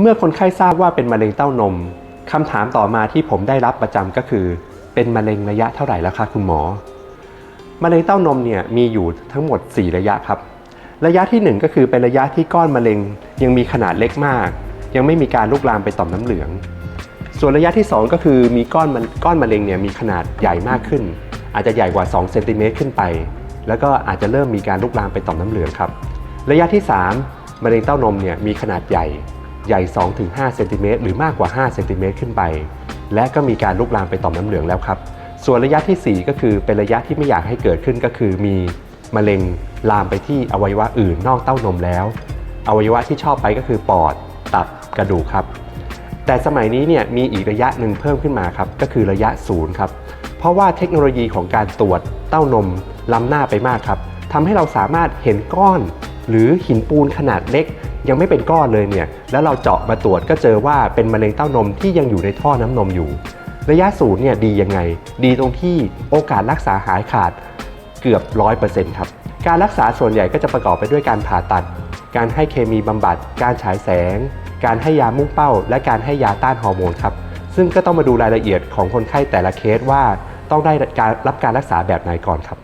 เมื่อคนไข้ทราบว่าเป็นมะเร็งเต้านมคำถามต่อมาที่ผมได้รับประจำก็คือ เป็นมะเร็งระยะเท่าไหร่แล้วคะคุณหมอ มะเร็งเต้านมเนี่ยมีอยู่ทั้งหมด 4 ระยะครับ ระยะทีหนึ่1 ก็คือเป็นระยะที่ก้อนมะเร็งยังมีขนาดเล็กมาก ยังไม่มีการลุกลามไปต่อมน้ำเหลือง ส่วนระยะที่ 2 ก็คือมีก้อนมันก้อนมะเร็งเนี่ยมีขนาดใหญ่มากขึ้น อาจจะใหญ่กว่า2เซนติเมตรขึ้นไป แล้วก็อาจจะเริ่มมีการลุกลามไปต่อมน้ำเหลืองครับ ระยะที่ 3 มะเร็งเต้านมเนี่ยมีขนาดใหญ่ ใหญ่ 2-5 เซนติเมตรหรือมากกว่า 5 เซนติเมตรขึ้นไป และก็มีการลุกลามไปต่อมน้ำเหลืองแล้วครับ ส่วนระยะทีสี่ 4 ก็คือเป็นระยะที่ไม่อยากให้เกิดขึ้นก็คือมีมะเร็งลามไปที่อวัยวะอื่นนอกเต้านมแล้ว อวัยวะที่ชอบไปก็คือปอด ตับ กระดูกครับ แต่สมัยนี้เนี่ยมีอีกระยะหนึ่งเพิ่มขึ้นมาครับ ก็คือระยะศูนย์ครับ เพราะว่าเทคโนโลยีของการตรวจเต้านมล้ำหน้าไปมากครับทำให้เราสามารถเห็นก้อน หรือหินปูนขนาดเล็ก ยังไม่เป็นก้อนเลยเนี่ยแล้วเราเจาะมาตรวจก็เจอว่าเป็นมะเร็งเต้านมที่ยังอยู่ในท่อน้ำนมอยู่ ระยะศูนย์เนี่ยดียังไง ดีตรงที่โอกาสรักษาหายขาดเกือบ 100%ครับ การรักษาส่วนใหญ่ก็จะประกอบไปด้วยการผ่าตัด การให้เคมีบำบัด การฉายแสง การให้ยามุ่งเป้า และการให้ยาต้านฮอร์โมนครับซึ่งก็ต้องมาดูรายละเอียดของคนไข้แต่ละเคสว่าต้องได้การรับการรักษาแบบไหนก่อนครับ